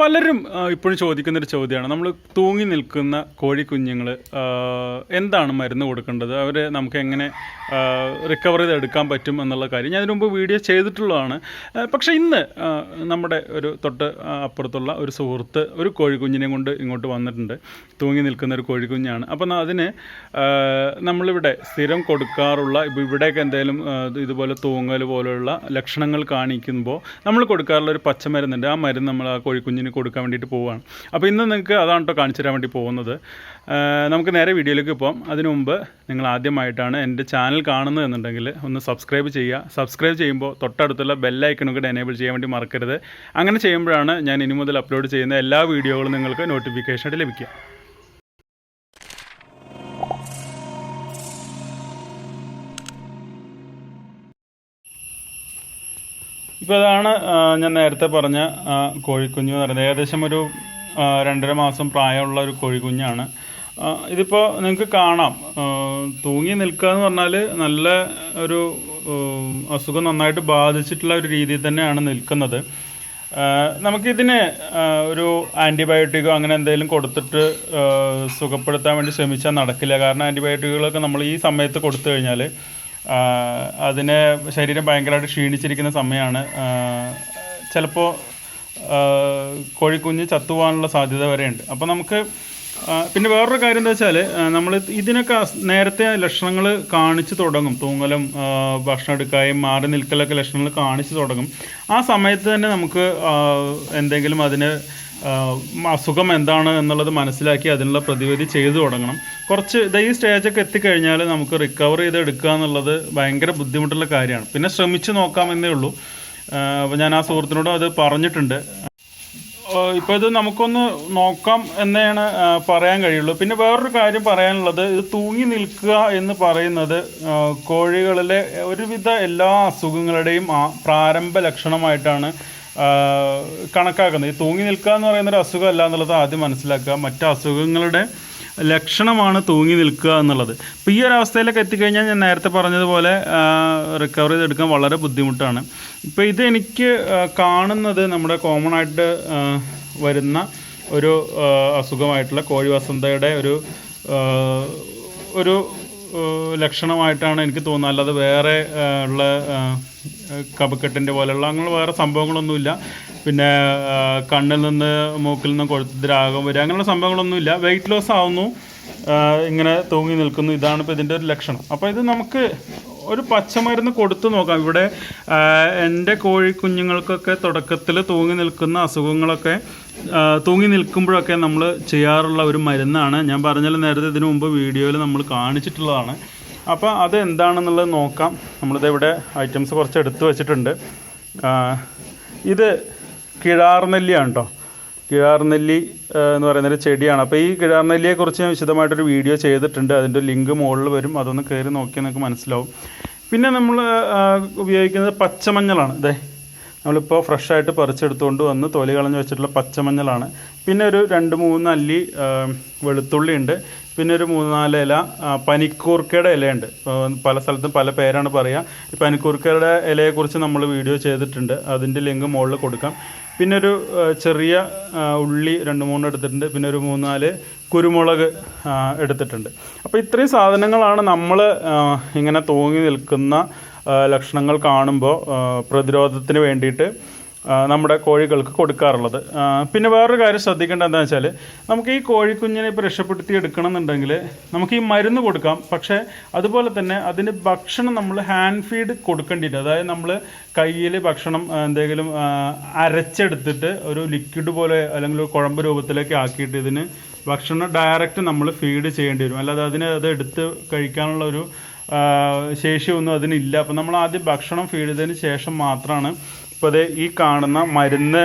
പലരും ഇപ്പോഴും ചോദിക്കുന്നൊരു ചോദ്യമാണ്. നമ്മൾ തൂങ്ങി നിൽക്കുന്ന കോഴിക്കുഞ്ഞുങ്ങൾ എന്താണ് മരുന്ന് കൊടുക്കേണ്ടത്? അവരെ നമുക്ക് എങ്ങനെ റിക്കവർ ചെയ്തെടുക്കാൻ പറ്റും എന്നുള്ള കാര്യം. ഞാൻ ഇതിനു മുമ്പ് വീഡിയോ ചെയ്തിട്ടുള്ളതാണ്. പക്ഷേ ഇന്ന് നമ്മുടെ ഒരു തൊട്ട് അപ്പുറത്തുള്ള ഒരു സുഹൃത്ത് ഒരു കോഴിക്കുഞ്ഞിനെ കൊണ്ട് ഇങ്ങോട്ട് വന്നിട്ടുണ്ട്. തൂങ്ങി നിൽക്കുന്ന ഒരു കോഴിക്കുഞ്ഞാണ്. അപ്പം അതിന് നമ്മളിവിടെ സ്ഥിരം കൊടുക്കാറുള്ള ഇപ്പോൾ ഇവിടെയൊക്കെ എന്തെങ്കിലും ഇതുപോലെ തൂങ്ങൽ പോലെയുള്ള ലക്ഷണങ്ങൾ കാണിക്കുമ്പോൾ നമ്മൾ കൊടുക്കാറുള്ള ഒരു പച്ചമരുന്നുണ്ട്. ആ മരുന്ന് നമ്മൾ കോഴിക്കുഞ്ഞിന് കൊടുക്കാൻ വേണ്ടിയിട്ട് പോവുകയാണ് അപ്പോൾ ഇന്ന് നിങ്ങൾക്ക് അതാണ് കേട്ടോ കാണിച്ചു തരാൻ വേണ്ടി പോകുന്നത്. നമുക്ക് നേരെ വീഡിയോയിലേക്ക് പോകാം അതിനു മുമ്പ് നിങ്ങൾ ആദ്യമായിട്ടാണ് എന്റെ ചാനൽ കാണുന്നതെന്നുണ്ടെങ്കിൽ ഒന്ന് സബ്സ്ക്രൈബ് ചെയ്യുക. സബ്സ്ക്രൈബ് ചെയ്യുമ്പോൾ തൊട്ടടുത്തുള്ള ബെല്ലൈക്കണും കൂടെ എനേബിൾ ചെയ്യാൻ വേണ്ടി മറക്കരുത്. അങ്ങനെ ചെയ്യുമ്പോഴാണ് ഞാൻ ഇനി മുതൽ അപ്ലോഡ് ചെയ്യുന്ന എല്ലാ വീഡിയോകളും നിങ്ങൾക്ക് നോട്ടിഫിക്കേഷനായിട്ട് ലഭിക്കുക. ഇപ്പോൾ അതാണ് ഞാൻ നേരത്തെ പറഞ്ഞ കോഴിക്കുഞ്ഞ് എന്ന് പറയുന്നത്. ഏകദേശം ഒരു രണ്ടര മാസം പ്രായമുള്ള ഒരു കോഴിക്കുഞ്ഞാണ്. ഇതിപ്പോൾ നിങ്ങൾക്ക് കാണാം. തൂങ്ങി നിൽക്കുക എന്ന് പറഞ്ഞാൽ നല്ല ഒരു അസുഖം നന്നായിട്ട് ബാധിച്ചിട്ടുള്ള ഒരു രീതിയിൽ തന്നെയാണ് നിൽക്കുന്നത്. നമുക്കിതിന് ഒരു ആന്റിബയോട്ടിക്കോ അങ്ങനെ എന്തെങ്കിലും കൊടുത്തിട്ട് സുഖപ്പെടുത്താൻ വേണ്ടി ശ്രമിച്ചാൽ നടക്കില്ല. കാരണം ആന്റിബയോട്ടിക്കുകളൊക്കെ നമ്മൾ ഈ സമയത്ത് കൊടുത്തു കഴിഞ്ഞാൽ അതിന് ശരീരം ഭയങ്കരമായിട്ട് ക്ഷീണിച്ചിരിക്കുന്ന സമയമാണ് ചിലപ്പോൾ കോഴിക്കുഞ്ഞ് ചത്തുപോകാനുള്ള സാധ്യത വരെയുണ്ട്. അപ്പോൾ നമുക്ക് പിന്നെ വേറൊരു കാര്യം എന്താ വെച്ചാൽ നമ്മൾ ഇതിനൊക്കെ നേരത്തെ ലക്ഷണങ്ങൾ കാണിച്ചു തുടങ്ങും. തൂങ്ങലും ഭക്ഷണം എടുക്കായും മാറി നിൽക്കലൊക്കെ ലക്ഷണങ്ങൾ കാണിച്ചു തുടങ്ങും. ആ സമയത്ത് തന്നെ നമുക്ക് എന്തെങ്കിലും അതിന് അസുഖം എന്താണ് എന്നുള്ളത് മനസ്സിലാക്കി അതിനുള്ള പ്രതിവിധി ചെയ്തു തുടങ്ങണം. കുറച്ച് ഇത് ഈ സ്റ്റേജൊക്കെ എത്തിക്കഴിഞ്ഞാൽ നമുക്ക് റിക്കവർ ചെയ്ത് എടുക്കുക എന്നുള്ളത് ഭയങ്കര ബുദ്ധിമുട്ടുള്ള കാര്യമാണ്. പിന്നെ ശ്രമിച്ചു നോക്കാമെന്നേ ഉള്ളൂ. അപ്പോൾ ഞാൻ ആ സുഹൃത്തിനോട് അത് പറഞ്ഞിട്ടുണ്ട്. ഇപ്പോൾ ഇത് നമുക്കൊന്ന് നോക്കാം എന്നാണ് പറയാൻ കഴിയുള്ളൂ. പിന്നെ വേറൊരു കാര്യം പറയാനുള്ളത് ഇത് തൂങ്ങി നിൽക്കുക എന്ന് പറയുന്നത് കോഴികളിലെ ഒരുവിധ എല്ലാ അസുഖങ്ങളുടെയും പ്രാരംഭ ലക്ഷണമായിട്ടാണ് കണക്കാക്കുന്നത്. ഈ തൂങ്ങി നിൽക്കുക എന്ന് പറയുന്ന ഒരു അസുഖമല്ല എന്നുള്ളത് ആദ്യം മനസ്സിലാക്കുക. മറ്റ് അസുഖങ്ങളുടെ ലക്ഷണമാണ് തൂങ്ങി നിൽക്കുക എന്നുള്ളത്. അപ്പോൾ ഈ ഒരു അവസ്ഥയിലൊക്കെ എത്തിക്കഴിഞ്ഞാൽ ഞാൻ നേരത്തെ പറഞ്ഞതുപോലെ റിക്കവർ ചെയ്തെടുക്കാൻ വളരെ ബുദ്ധിമുട്ടാണ്. ഇപ്പോൾ ഇത് എനിക്ക് കാണുന്നത് നമ്മുടെ കോമൺ ആയിട്ട് വരുന്ന ഒരു അസുഖമായിട്ടുള്ള കോഴി വസന്തയുടെ ഒരു ഒരു ലക്ഷണമായിട്ടാണ് എനിക്ക് തോന്നുന്നത്. അല്ലാതെ വേറെ ഉള്ള കപക്കെട്ടിന്റെ പോലെയുള്ള അങ്ങനെ വേറെ സംഭവങ്ങളൊന്നുമില്ല. പിന്നെ കണ്ണിൽ നിന്ന് മൂക്കിൽ നിന്ന് കൊഴുത്ത് ദ്രാഗം വരിക അങ്ങനെയുള്ള സംഭവങ്ങളൊന്നുമില്ല. വെയിറ്റ് ലോസ് ആവുന്നു. ഇങ്ങനെ തൂങ്ങി നിൽക്കുന്നു. ഇതാണ് ഇപ്പോൾ ഇതിന്റെ ഒരു ലക്ഷണം. അപ്പോൾ ഇത് നമുക്ക് ഒരു പച്ചമരുന്ന് കൊടുത്തു നോക്കാം. ഇവിടെ എന്റെ കോഴിക്കുഞ്ഞുങ്ങൾക്കൊക്കെ തുടക്കത്തിൽ തൂങ്ങി നിൽക്കുന്ന അസുഖങ്ങളൊക്കെ തൂങ്ങി നിൽക്കുമ്പോഴൊക്കെ നമ്മൾ ചെയ്യാറുള്ള ഒരു മരുന്നാണ്. ഞാൻ പറഞ്ഞാൽ നേരത്തെ ഇതിനു മുമ്പ് വീഡിയോയിൽ നമ്മൾ കാണിച്ചിട്ടുള്ളതാണ്. അപ്പോൾ അത് എന്താണെന്നുള്ളത് നോക്കാം. നമ്മളിത് ഇവിടെ ഐറ്റംസ് കുറച്ച് എടുത്തു വച്ചിട്ടുണ്ട്. ഇത് ഇത് കിഴാർനെല്ലിയാണ് കേട്ടോ കിഴാർനെല്ലി എന്ന് പറയുന്നൊരു ചെടിയാണ്. അപ്പോൾ ഈ കിഴാർനെല്ലിയെക്കുറിച്ച് ഞാൻ വിശദമായിട്ടൊരു വീഡിയോ ചെയ്തിട്ടുണ്ട്. അതിന്റെ ലിങ്ക് മുകളിൽ വരും. അതൊന്ന് കയറി നോക്കിയാൽ നിങ്ങൾക്ക് മനസ്സിലാവും. പിന്നെ നമ്മൾ ഉപയോഗിക്കുന്നത് പച്ചമഞ്ഞളാണ്. ഇതേ നമ്മളിപ്പോൾ ഫ്രഷായിട്ട് പറിച്ചെടുത്തുകൊണ്ട് വന്ന് തൊലി കളഞ്ഞ് വെച്ചിട്ടുള്ള പച്ചമഞ്ഞളാണ്. പിന്നെ ഒരു രണ്ട് മൂന്ന് അല്ലി വെളുത്തുള്ളി ഉണ്ട് പിന്നെ ഒരു മൂന്ന് നാല് ഇല പനിക്കൂർക്കയുടെ ഇലയുണ്ട്. പല സ്ഥലത്തും പല പേരാണ് പറയുക ഈ പനിക്കൂർക്കയുടെ ഇലയെക്കുറിച്ച് നമ്മൾ വീഡിയോ ചെയ്തിട്ടുണ്ട്. അതിന്റെ ലിങ്ക് മുകളിൽ കൊടുക്കാം. പിന്നെ ഒരു ചെറിയ ഉള്ളി രണ്ട് മൂന്ന് എടുത്തിട്ടുണ്ട്. പിന്നെ ഒരു മൂന്ന് നാല് കുരുമുളക് എടുത്തിട്ടുണ്ട്. അപ്പോൾ ഇത്രയും സാധനങ്ങളാണ് നമ്മൾ ഇങ്ങനെ തൂങ്ങി നിൽക്കുന്ന ലക്ഷണങ്ങൾ കാണുമ്പോൾ പ്രതിരോധത്തിന് വേണ്ടിയിട്ട് നമ്മുടെ കോഴികൾക്ക് കൊടുക്കാറുള്ളത്. പിന്നെ വേറൊരു കാര്യം ശ്രദ്ധിക്കേണ്ടത് എന്താണെന്ന് വെച്ചാൽ നമുക്ക് ഈ കോഴിക്കുഞ്ഞിനെ ഇപ്പോൾ രക്ഷപ്പെടുത്തി എടുക്കണം എന്നുണ്ടെങ്കിൽ നമുക്ക് ഈ മരുന്ന് കൊടുക്കാം. പക്ഷേ അതുപോലെ തന്നെ അതിന് ഭക്ഷണം നമ്മൾ ഹാൻഡ് ഫീഡ് കൊടുക്കേണ്ടിയില്ല അതായത് നമ്മൾ കയ്യിൽ ഭക്ഷണം എന്തെങ്കിലും അരച്ചെടുത്തിട്ട് ഒരു ലിക്വിഡ് പോലെ അല്ലെങ്കിൽ ഒരു കുഴമ്പ് രൂപത്തിലേക്ക് ആക്കിയിട്ട് ഇതിന് ഭക്ഷണം ഡയറക്റ്റ് നമ്മൾ ഫീഡ് ചെയ്യേണ്ടി വരും അല്ലാതെ അതിന് അത് എടുത്ത് കഴിക്കാനുള്ള ഒരു ശേഷിയൊന്നും അതിനില്ല. അപ്പം നമ്മൾ ആദ്യം ഭക്ഷണം ഫീഡ് ചെയ്തതിന് ശേഷം മാത്രമാണ് ഇപ്പോൾ അത് ഈ കാണുന്ന മരുന്ന്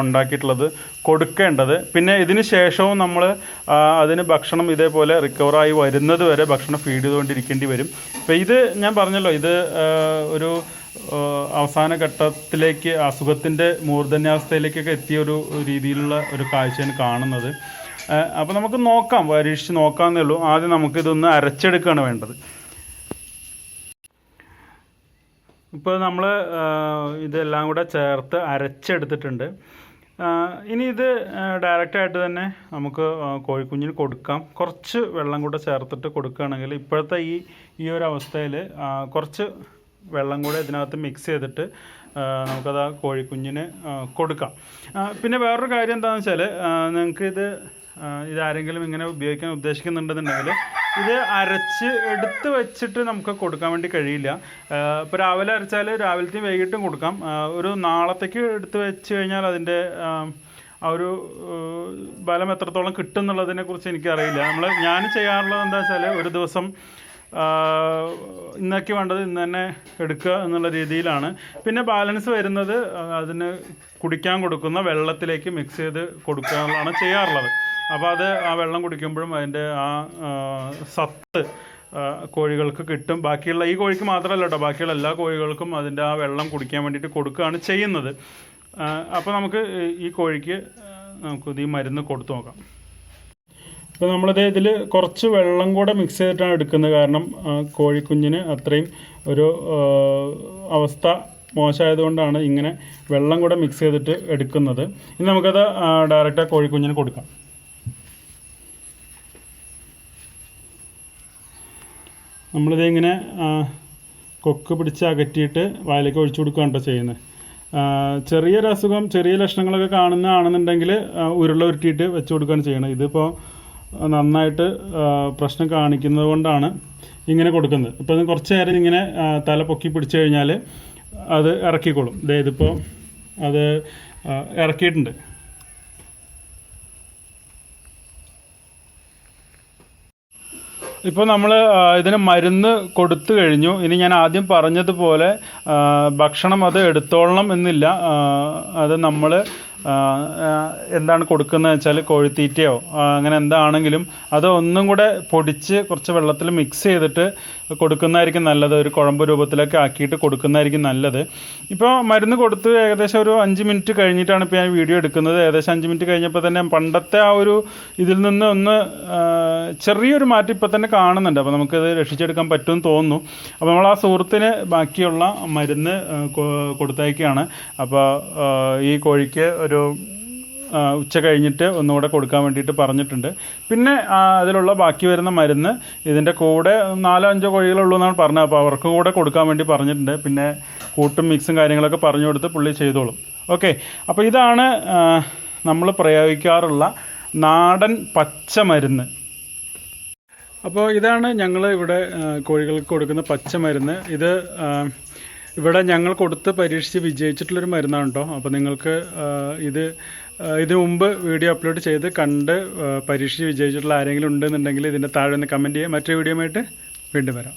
ഉണ്ടാക്കിയിട്ടുള്ളത് കൊടുക്കേണ്ടത്. പിന്നെ ഇതിന് ശേഷവും നമ്മൾ അതിന് ഭക്ഷണം ഇതേപോലെ റിക്കവറായി വരുന്നത് വരെ ഭക്ഷണം ഫീഡ് ചെയ്തുകൊണ്ടിരിക്കേണ്ടി വരും. അപ്പോൾ ഇത് ഞാൻ പറഞ്ഞല്ലോ ഇത് ഒരു അവസാന ഘട്ടത്തിലേക്ക് അസുഖത്തിന്റെ മൂർധന്യാവസ്ഥയിലേക്കൊക്കെ എത്തിയ ഒരു രീതിയിലുള്ള ഒരു കാഴ്ചയാണ് കാണുന്നത്. അപ്പോൾ നമുക്ക് നോക്കാം പരീക്ഷിച്ച് നോക്കാമെന്നേ ഉള്ളൂ. ആദ്യം നമുക്കിതൊന്ന് അരച്ചെടുക്കുകയാണ് വേണ്ടത്. ഇപ്പോൾ നമ്മൾ ഇതെല്ലാം കൂടെ ചേർത്ത് അരച്ചെടുത്തിട്ടുണ്ട്. ഇനി ഇത് ഡയറക്റ്റായിട്ട് തന്നെ നമുക്ക് കോഴിക്കുഞ്ഞിന് കൊടുക്കാം. കുറച്ച് വെള്ളം കൂടെ ചേർത്തിട്ട് കൊടുക്കുകയാണെങ്കിൽ ഇപ്പോഴത്തെ ഈ ഈ ഒരു അവസ്ഥയിൽ കുറച്ച് വെള്ളം കൂടെ ഇതിനകത്ത് മിക്സ് ചെയ്തിട്ട് നമുക്കത് ആ കോഴിക്കുഞ്ഞിന് കൊടുക്കാം. പിന്നെ വേറൊരു കാര്യം എന്താണെന്ന് വെച്ചാൽ നിങ്ങൾക്കിത് ഇതാരെങ്കിലും ഇങ്ങനെ ഉപയോഗിക്കാൻ ഉദ്ദേശിക്കുന്നുണ്ടെന്നുണ്ടെങ്കിൽ ഇത് അരച്ച് എടുത്ത് വെച്ചിട്ട് നമുക്ക് കൊടുക്കാൻ വേണ്ടി കഴിയില്ല. ഇപ്പോൾ രാവിലെ അരച്ചാൽ രാവിലത്തെയും വൈകിട്ടും കൊടുക്കാം. ഒരു നാളത്തേക്ക് എടുത്ത് വെച്ച് കഴിഞ്ഞാൽ അതിന്റെ ആ, ഒരു ബലം എത്രത്തോളം കിട്ടും എന്നുള്ളതിനെക്കുറിച്ച് എനിക്കറിയില്ല. നമ്മൾ ഞാൻ ചെയ്യാറുള്ളത് എന്താ വെച്ചാൽ ഒരു ദിവസം ഇന്നൊക്കെ വേണ്ടത് ഇന്ന് തന്നെ എടുക്കുക എന്നുള്ള രീതിയിലാണ്. പിന്നെ ബാലൻസ് വരുന്നത് അതിന് കുടിക്കാൻ കൊടുക്കുന്ന വെള്ളത്തിലേക്ക് മിക്സ് ചെയ്ത് കൊടുക്കുക എന്നുള്ളതാണ് ചെയ്യാറുള്ളത്. അപ്പോൾ അത് ആ വെള്ളം കുടിക്കുമ്പോഴും അതിന്റെ ആ സത്ത് കോഴികൾക്ക് കിട്ടും. ബാക്കിയുള്ള ഈ കോഴിക്ക് മാത്രമല്ല കേട്ടോ ബാക്കിയുള്ള എല്ലാ കോഴികൾക്കും അതിന്റെ ആ വെള്ളം കുടിക്കാൻ വേണ്ടിയിട്ട് കൊടുക്കുകയാണ് ചെയ്യുന്നത്. അപ്പോൾ നമുക്ക് ഈ കോഴിക്ക് നമുക്ക് ഈ മരുന്ന് കൊടുത്തു നോക്കാം. ഇപ്പോൾ നമ്മളിത് ഇതിൽ കുറച്ച് വെള്ളം കൂടെ മിക്സ് ചെയ്തിട്ടാണ് എടുക്കുന്നത്. കാരണം കോഴിക്കുഞ്ഞിന് അത്രയും ഒരു അവസ്ഥ മോശമായതുകൊണ്ടാണ് ഇങ്ങനെ വെള്ളം കൂടെ മിക്സ് ചെയ്തിട്ട് എടുക്കുന്നത്. ഇനി നമുക്കത് ഡയറക്റ്റ് ആ കോഴിക്കുഞ്ഞിന് കൊടുക്കാം. നമ്മളിത് ഇങ്ങനെ കൊക്ക് പിടിച്ച് അകറ്റിയിട്ട് വായിലേക്ക് ഒഴിച്ചു കൊടുക്കുകയാണ് കേട്ടോ ചെയ്യുന്നത്. ചെറിയൊരു അസുഖം ചെറിയ ലക്ഷണങ്ങളൊക്കെ കാണുന്നതാണെന്നുണ്ടെങ്കിൽ ഉരുള ഉരുട്ടിയിട്ട് വെച്ച് കൊടുക്കുകയാണ് ചെയ്യണം ഇതിപ്പോൾ നന്നായിട്ട് പ്രശ്നം കാണിക്കുന്നത് കൊണ്ടാണ് ഇങ്ങനെ കൊടുക്കുന്നത്. ഇപ്പോൾ ഇത് കുറച്ച് നേരം ഇങ്ങനെ തല പൊക്കി പിടിച്ചു കഴിഞ്ഞാൽ അത് ഇറക്കിക്കോളും. ദേ ഇതിപ്പോൾ അത് ഇറക്കിയിട്ടുണ്ട്. ഇപ്പോൾ നമ്മൾ ഇതിന് മരുന്ന് കൊടുത്തു കഴിഞ്ഞു. ഇനി ഞാൻ ആദ്യം പറഞ്ഞതുപോലെ ഭക്ഷണം അത് എടുത്തോളണം എന്നില്ല. അത് നമ്മൾ എന്താണ് കൊടുക്കുന്നത് വെച്ചാൽ കോഴിത്തീറ്റയോ അങ്ങനെ എന്താണെങ്കിലും അത് ഒന്നും കൂടെ പൊടിച്ച് കുറച്ച് വെള്ളത്തിൽ മിക്സ് ചെയ്തിട്ട് കൊടുക്കുന്നതായിരിക്കും നല്ലത്. ഒരു കുഴമ്പ് രൂപത്തിലൊക്കെ ആക്കിയിട്ട് കൊടുക്കുന്നതായിരിക്കും നല്ലത്. ഇപ്പോൾ മരുന്ന് കൊടുത്ത് ഏകദേശം ഒരു അഞ്ച് മിനിറ്റ് കഴിഞ്ഞിട്ടാണ് ഇപ്പോൾ ഞാൻ വീഡിയോ എടുക്കുന്നത്. ഏകദേശം അഞ്ച് മിനിറ്റ് കഴിഞ്ഞപ്പോൾ തന്നെ പണ്ടത്തെ ആ ഒരു ഇതിൽ നിന്ന് ഒന്ന് ചെറിയൊരു മാറ്റം ഇപ്പോൾ തന്നെ കാണുന്നുണ്ട്. അപ്പോൾ നമുക്കത് രക്ഷിച്ചെടുക്കാൻ പറ്റുമെന്ന് തോന്നുന്നു. അപ്പോൾ നമ്മൾ ആ സുഹൃത്തിന് ബാക്കിയുള്ള മരുന്ന് കൊടുത്തയക്കുകയാണ്. അപ്പോൾ ഈ കോഴിക്ക് ഒരു ആ, ഉച്ച കഴിഞ്ഞിട്ട് ഒന്നുകൂടെ കൊടുക്കാൻ വേണ്ടിയിട്ട് പറഞ്ഞിട്ടുണ്ട്. പിന്നെ അതിലുള്ള ബാക്കി വരുന്ന മരുന്ന് ഇതിന്റെ കൂടെ നാലോ അഞ്ചോ കോഴികളുള്ളൂ എന്നാണ് പറഞ്ഞത്. അപ്പോൾ അവർക്ക് കൂടെ കൊടുക്കാൻ വേണ്ടി പറഞ്ഞിട്ടുണ്ട്. പിന്നെ കൂട്ടും മിക്സും കാര്യങ്ങളൊക്കെ പറഞ്ഞു കൊടുത്ത് പുള്ളി ചെയ്തോളും. ഓക്കെ. അപ്പോൾ ഇതാണ് നമ്മൾ പ്രയോഗിക്കാറുള്ള നാടൻ പച്ചമരുന്ന് അപ്പോൾ ഇതാണ് ഞങ്ങൾ ഇവിടെ കോഴികൾക്ക് കൊടുക്കുന്ന പച്ചമരുന്ന് ഇത് ഇവിടെ ഞങ്ങൾ കൊടുത്ത് പരീക്ഷിച്ച് വിജയിച്ചിട്ടുള്ളൊരു മരുന്നാണ് കേട്ടോ അപ്പോൾ നിങ്ങൾക്ക് ഇത് ഇതിനു മുമ്പ് വീഡിയോ അപ്ലോഡ് ചെയ്ത് കണ്ട് പരീക്ഷിച്ച് വിജയിച്ചിട്ടുള്ള ആരെങ്കിലും ഉണ്ടെന്നുണ്ടെങ്കിൽ ഇതിന്റെ താഴെ ഒന്ന് കമന്റ് ചെയ്യുക മറ്റൊരു വീഡിയോ ആയിട്ട് വീണ്ടും വരാം.